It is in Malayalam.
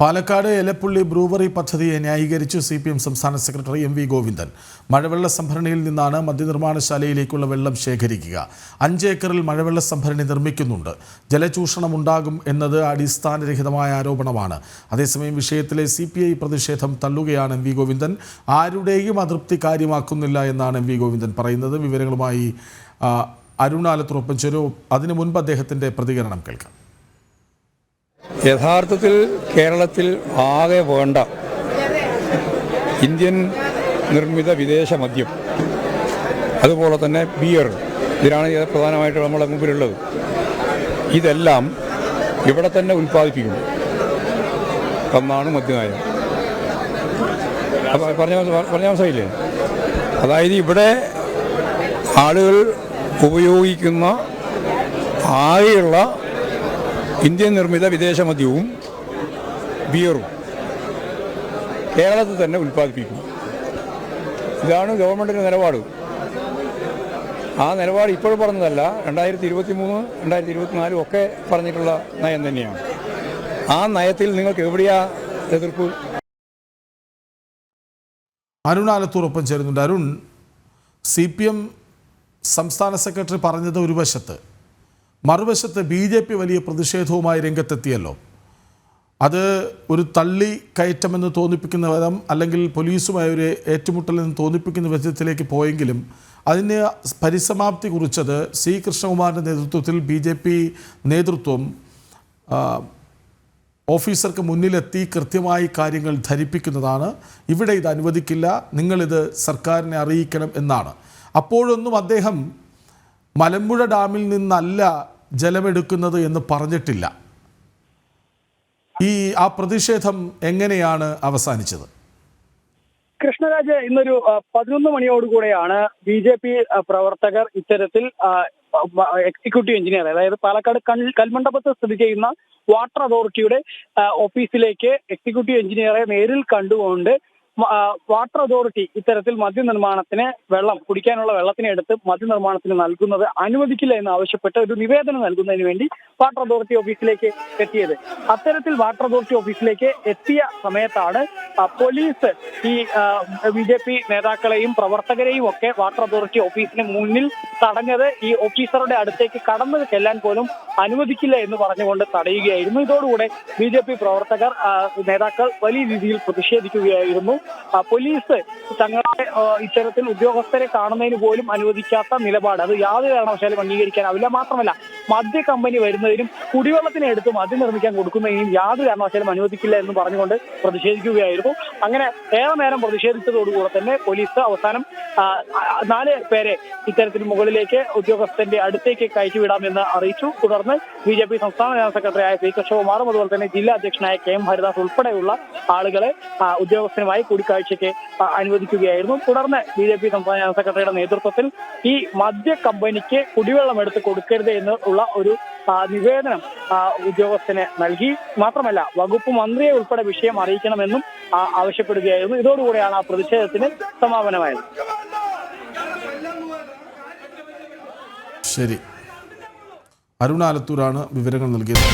പാലക്കാട് എലപ്പുള്ളി ബ്രൂവറി പദ്ധതിയെ ന്യായീകരിച്ചു സി പി എം സംസ്ഥാന സെക്രട്ടറി എം വി ഗോവിന്ദൻ. മഴവെള്ള സംഭരണിയിൽ നിന്നാണ് മദ്യനിർമ്മാണശാലയിലേക്കുള്ള വെള്ളം ശേഖരിക്കുക. അഞ്ച് ഏക്കറിൽ മഴവെള്ള സംഭരണി നിർമ്മിക്കുന്നുണ്ട്. ജലചൂഷണം ഉണ്ടാകും എന്നത് അടിസ്ഥാനരഹിതമായ ആരോപണമാണ്. അതേസമയം വിഷയത്തിലെ സി പി ഐ പ്രതിഷേധം തള്ളുകയാണ് എം വി ഗോവിന്ദൻ. ആരുടെയും അതൃപ്തി കാര്യമാക്കുന്നില്ല എന്നാണ് എം വി ഗോവിന്ദൻ പറയുന്നത്. വിവരങ്ങളുമായി അരുണാലത്തുറപ്പൻ ചെരു അതിനു മുൻപ് അദ്ദേഹത്തിന്റെ പ്രതികരണം കേൾക്കാം. യഥാർത്ഥത്തിൽ കേരളത്തിൽ ആകെ വേണ്ട ഇന്ത്യൻ നിർമ്മിത വിദേശ മദ്യം. അതുപോലെ തന്നെ ബിയർ ഇതിനാണ് പ്രധാനമായിട്ട് നമ്മുടെ മുമ്പിലുള്ളത്. ഇതെല്ലാം ഇവിടെ തന്നെ ഉൽപ്പാദിപ്പിക്കുന്നു. എന്നാണ് മദ്യനയം. പറഞ്ഞ പറഞ്ഞ മനസ്സിലായില്ലേ? അതായത് ഇവിടെ ആളുകൾ ഉപയോഗിക്കുന്ന ആകെയുള്ള ഇന്ത്യൻ നിർമ്മിത വിദേശ മദ്യവും ബിയറും കേരളത്തിൽ തന്നെ ഉൽപ്പാദിപ്പിക്കും ഇതാണ് ഗവൺമെന്റിന്റെ നിലപാട്. ആ നിലപാട് ഇപ്പോഴും പറഞ്ഞതല്ല രണ്ടായിരത്തി ഇരുപത്തി മൂന്ന് രണ്ടായിരത്തി ഇരുപത്തിനാലും ഒക്കെ പറഞ്ഞിട്ടുള്ള നയം തന്നെയാണ്. ആ നയത്തിൽ നിങ്ങൾക്ക് എവിടെയാ എതിർപ്പ്? അരുൺ ആലത്തൂറൊപ്പം ചേരുന്നുണ്ട്. അരുൺ സി പി എം സംസ്ഥാന സെക്രട്ടറി പറഞ്ഞത് ഒരു വശത്ത്. മറുവശത്ത് ബി ജെ പി വലിയ പ്രതിഷേധവുമായി രംഗത്തെത്തിയല്ലോ. അത് ഒരു തള്ളി കയറ്റമെന്ന് തോന്നിപ്പിക്കുന്ന വിധം അല്ലെങ്കിൽ പോലീസുമായി ഒരു ഏറ്റുമുട്ടലെന്ന് തോന്നിപ്പിക്കുന്ന വിധത്തിലേക്ക് പോയെങ്കിലും അതിന് പരിസമാപ്തി കുറിച്ചത് സി കൃഷ്ണകുമാറിന്റെ നേതൃത്വത്തിൽ ബി ജെ പി നേതൃത്വം ഓഫീസർക്ക് മുന്നിലെത്തി കൃത്യമായി കാര്യങ്ങൾ ധരിപ്പിക്കുന്നതാണ്. ഇവിടെ ഇത് അനുവദിക്കില്ല. നിങ്ങളിത് സർക്കാരിനെ അറിയിക്കണം എന്നാണ്. അപ്പോഴൊന്നും അദ്ദേഹം മലമ്പുഴ ഡാമിൽ നിന്നല്ല ജലമെടുക്കുന്നത് എന്ന് പറഞ്ഞിട്ടില്ല. ഈ ആ പ്രതിഷേധം എങ്ങനെയാണ് അവസാനിച്ചത്? കൃഷ്ണരാജ് ഇന്നൊരു പതിനൊന്ന് മണിയോടുകൂടെയാണ് ബി ജെ പി പ്രവർത്തകർ ഇത്തരത്തിൽ എക്സിക്യൂട്ടീവ് എഞ്ചിനീയർ അതായത് പാലക്കാട് കൽമണ്ഡപത്ത് സ്ഥിതി ചെയ്യുന്ന വാട്ടർ അതോറിറ്റിയുടെ ഓഫീസിലേക്ക് എക്സിക്യൂട്ടീവ് എഞ്ചിനീയറെ നേരിൽ കണ്ടുകൊണ്ട് വാട്ടർ അതോറിറ്റി ഇത്തരത്തിൽ മദ്യനിർമ്മാണത്തിന് വെള്ളം കുടിക്കാനുള്ള വെള്ളത്തിന് എടുത്ത് മദ്യനിർമ്മാണത്തിന് നൽകുന്നത് അനുവദിക്കില്ല എന്ന് ആവശ്യപ്പെട്ട് ഒരു നിവേദനം നൽകുന്നതിന് വേണ്ടി വാട്ടർ അതോറിറ്റി ഓഫീസിലേക്ക് എത്തിയത്. അത്തരത്തിൽ വാട്ടർ അതോറിറ്റി ഓഫീസിലേക്ക് എത്തിയ സമയത്താണ് പോലീസ് ഈ ബി ജെ പി നേതാക്കളെയും പ്രവർത്തകരെയും ഒക്കെ വാട്ടർ അതോറിറ്റി ഓഫീസിന് മുന്നിൽ തടഞ്ഞത് ഈ ഓഫീസറുടെ അടുത്തേക്ക് കടന്നു ചെല്ലാൻ പോലും അനുവദിക്കില്ല എന്ന് പറഞ്ഞുകൊണ്ട് തടയുകയായിരുന്നു. ഇതോടുകൂടെ ബി പ്രവർത്തകർ നേതാക്കൾ വലിയ രീതിയിൽ പ്രതിഷേധിക്കുകയായിരുന്നു. പോലീസ് തങ്ങളെ ആ, ഇത്തരത്തിൽ ഉദ്യോഗസ്ഥരെ കാണുന്നതിന് പോലും അനുവദിക്കാത്ത നിലപാട്. അത് യാതൊരു കാരണവശാലും അംഗീകരിക്കാനാവില്ല. മാത്രമല്ല മദ്യ കമ്പനി വരുന്നതിനും കുടിവെള്ളത്തിന് എടുത്ത് മദ്യം നിർമ്മിക്കാൻ കൊടുക്കുന്നതിനും യാതൊരു കാരണവശാലും അനുവദിക്കില്ല എന്ന് പറഞ്ഞുകൊണ്ട് പ്രതിഷേധിക്കുകയായിരുന്നു. അങ്ങനെ ഏറെ നേരം പ്രതിഷേധിച്ചതോടുകൂടെ തന്നെ പോലീസ് അവസാനം നാല് പേരെ ഇത്തരത്തിൽ മുകളിലേക്ക് ഉദ്യോഗസ്ഥന്റെ അടുത്തേക്ക് കയറ്റിവിടാമെന്ന് അറിയിച്ചു. തുടർന്ന് ബി ജെ പി സംസ്ഥാന ജനറൽ സെക്രട്ടറിയായ പി കൃഷ്ണകുമാറും അതുപോലെ തന്നെ ജില്ലാ അധ്യക്ഷനായ കെ എം ഹരിദാസ് ഉൾപ്പെടെയുള്ള ആളുകളെ ഉദ്യോഗസ്ഥനുമായി കൂടിക്കാഴ്ചയ്ക്ക് ആ, അനുവദിക്കുകയായിരുന്നു തുടർന്ന് ബി ജെ പി സംസ്ഥാന സെക്രട്ടറിയുടെ നേതൃത്വത്തിൽ ഈ മദ്യ കമ്പനിക്ക് കുടിവെള്ളം എടുത്ത് കൊടുക്കരുത് ഉള്ള ഒരു നിവേദനം ഉദ്യോഗസ്ഥന് നൽകി. മാത്രമല്ല വകുപ്പ് മന്ത്രിയെ ഉൾപ്പെടെ വിഷയം അറിയിക്കണമെന്നും ആവശ്യപ്പെടുകയായിരുന്നു. ഇതോടുകൂടിയാണ് ആ പ്രതിഷേധത്തിന് സമാപനമായത്. ശരി. അരുണാലത്തൂരാണ് വിവരങ്ങൾ നൽകിയത്.